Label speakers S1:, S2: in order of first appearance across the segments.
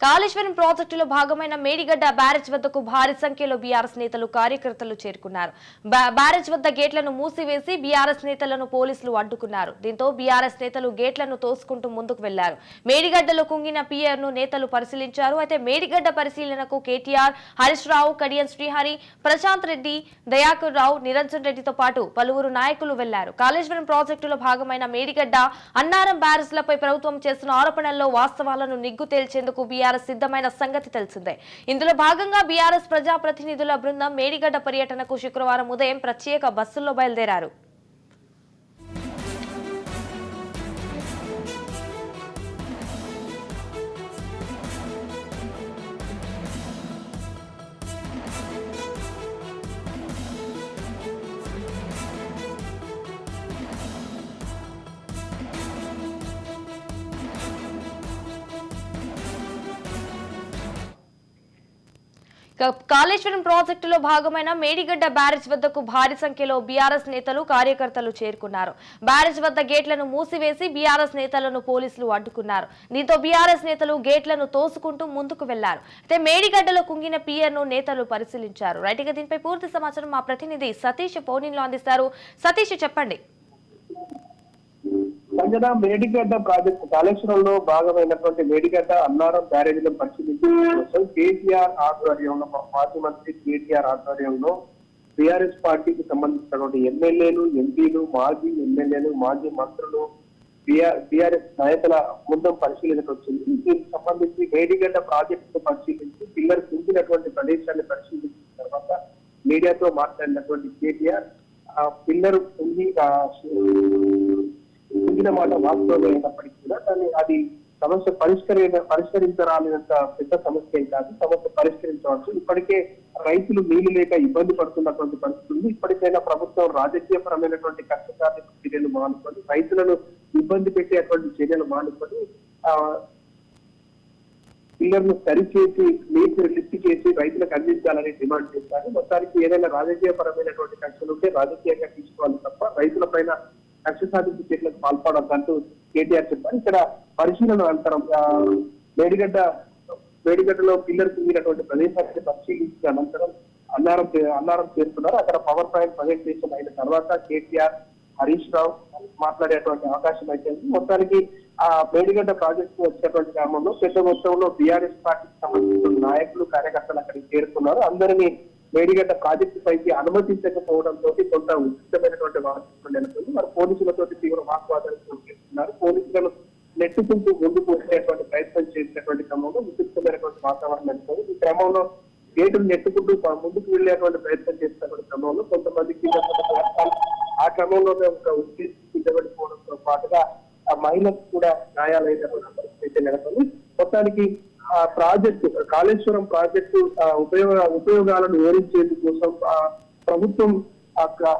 S1: కాళేశ్వరం ప్రాజెక్టులో భాగమైన మేడిగడ్డ బ్యారేజ్ వద్దకు భారీ సంఖ్యలో బీఆర్ఎస్ నేతలు కార్యకర్తలు చేరుకున్నారు. బ్యారేజ్ వద్ద గేట్లను మూసివేసి బీఆర్ఎస్ నేతలను పోలీసులు అడ్డుకున్నారు. దీంతో బీఆర్ఎస్ నేతలు గేట్లను తోసుకుంటూ ముందుకు వెళ్ళారు మేడిగడ్డలో కుంగిన పియర్ను నేతలు పరిశీలించారు. అయితే మేడిగడ్డ పరిశీలనకు కేటీఆర్ హరీష్ రావు కడియం శ్రీహరి ప్రశాంత్ రెడ్డి దయాకర్ రావు నిరంజన్ రెడ్డితో పాటు పలువురు నాయకులు వెళ్ళారు కాళేశ్వరం ప్రాజెక్టులో భాగమైన మేడిగడ్డ అన్నారం బ్యారేజ్లపై ప్రభుత్వం చేస్తున్న ఆరోపణల్లో వాస్తవాలను నిగ్గు తేల్చేందుకు బీఆర్ బీఆర్ఎస్ సిద్ధమైన సంగతి తెలిసిందే. ఇందులో భాగంగా బీఆర్ఎస్ ప్రజాప్రతినిధుల బృందం మేడిగడ్డ పర్యటనకు శుక్రవారం ఉదయం ప్రత్యేక బస్సుల్లో బయలుదేరారు. కాళేశ్వరం ప్రాజెక్టులో భాగమైన మేడిగడ్డ బ్యారేజ్ వద్దకు భారీ సంఖ్యలో బీఆర్ఎస్ నేతలు కార్యకర్తలు చేరుకున్నారు. బ్యారేజ్ వద్ద గేట్లను మూసివేసి బీఆర్ఎస్ నేతలను పోలీసులు అడ్డుకున్నారు. దీంతో బీఆర్ఎస్ నేతలు గేట్లను తోసుకుంటూ ముందుకు వెళ్ళారు. అయితే మేడిగడ్డలో కుంగిన పియర్ను నేతలు పరిశీలించారు. రైట్గా దీనిపై పూర్తి సమాచారం మా ప్రతినిధి సతీష్ ఫోన్లో అందిస్తారు. సతీష్ చెప్పండి.
S2: సంజన మేడిగడ్డ ప్రాజెక్టు కాళేశ్వరంలో భాగమైనటువంటి మేడిగడ్డ అన్నారం బ్యారేజీలను పరిశీలించడం కోసం కేటీఆర్ ఆధ్వర్యంలో మాజీ మంత్రి కేటీఆర్ ఆధ్వర్యంలో బీఆర్ఎస్ పార్టీకి సంబంధించినటువంటి ఎమ్మెల్యేలు ఎంపీలు మాజీ ఎమ్మెల్యేలు మాజీ మంత్రులు బీఆర్ఎస్ నాయకుల బృందం పరిశీలనకు వచ్చింది. దీనికి సంబంధించి మేడిగడ్డ ప్రాజెక్టు పరిశీలించి పిల్లర్ కుంగినటువంటి ప్రదేశాన్ని పరిశీలించిన తర్వాత మీడియాతో మాట్లాడినటువంటి కేటీఆర్ ఆ పిల్లర్ చెప్పిన మాట వాస్తవమే అయినప్పటికీ కూడా దాన్ని అది సమస్య పరిష్కరి పరిష్కరించరాలినంత పెద్ద సమస్య ఏం కాదు. సమస్య పరిష్కరించవచ్చు. ఇప్పటికే రైతులు నీళ్ళు లేక ఇబ్బంది పడుతున్నటువంటి పరిస్థితి ఉంది. ఇప్పటికైనా ప్రభుత్వం రాజకీయపరమైనటువంటి కష్టసాధ్య చర్యలు మానుకొని రైతులను ఇబ్బంది పెట్టేటువంటి చర్యలు మానుకొని ఆ పిల్లర్ను సరిచేసి నీటిని లిఫ్ట్ చేసి రైతులకు అందించాలని డిమాండ్ చేశారు. మొత్తానికి ఏదైనా రాజకీయ పరమైనటువంటి కక్షలు ఉంటే రాజకీయంగా తీసుకోవాలి తప్ప రైతుల పైన కక్ష సాధింపు చర్యలకు పాల్పడద్దంటూ కేటీఆర్ చెప్పారు. ఇక్కడ పరిశీలన అనంతరం వేడిగడ్డ వేడిగడ్డలో పిల్లర్ కుంగినటువంటి ప్రదేశాన్ని పరిశీలించిన అనంతరం అన్నారం చే- అన్నారం చేరుకున్నారు అక్కడ పవర్ పాయింట్ ప్రజెంటేషన్ అయిన తర్వాత కేటీఆర్ హరీష్ రావు మాట్లాడేటువంటి అవకాశం అయితే మొత్తానికి ఆ మేడిగడ్డ ప్రాజెక్టు వచ్చేటువంటి గ్రామంలో పెద్ద మొత్తంలో బీఆర్ఎస్ పార్టీకి సంబంధించిన నాయకులు కార్యకర్తలు అక్కడికి చేరుకున్నారు. అందరినీ మేడిగడ్డ ప్రాజెక్టు పైకి అనుమతించకపోవడంతో కొంత ఉచితమైనటువంటి వాతావరణం మరి పోలీసులతో తీవ్ర వాగ్వాదాలు చేస్తున్నారు పోలీసులను నెట్టుకుంటూ ముందుకు వచ్చేటువంటి ప్రయత్నం చేసినటువంటి క్రమంలో ఉచితమైనటువంటి వాతావరణం నెలకొంది. ఈ క్రమంలో గేటును నెట్టుకుంటూ ముందుకు వెళ్ళేటువంటి ప్రయత్నం చేసినటువంటి క్రమంలో కొంతమంది కింద ఆ క్రమంలోనే ఒక ఉద్దేశం కింద పడిపోవడంతో పాటుగా ఆ మహిళకు కూడా గాయాలైనటువంటి పరిస్థితి నెలకొని మొత్తానికి ఆ ప్రాజెక్టు కాళేశ్వరం ప్రాజెక్టు ఉపయోగ ఉపయోగాలను వివరించేందుకు కోసం ఆ, ప్రభుత్వం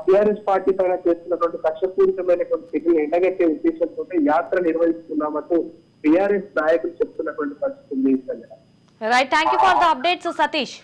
S2: టిఆర్ఎస్ పార్టీ పైన చేస్తున్నటువంటి కక్షపూరితమైనటువంటి చర్యలు ఎండగట్టే ఉద్దేశంతో యాత్ర నిర్వహిస్తున్నామంటూ టిఆర్ఎస్ నాయకులు చెప్తున్నటువంటి పరిస్థితి ఉంది.
S1: Right thank you for the updates Satish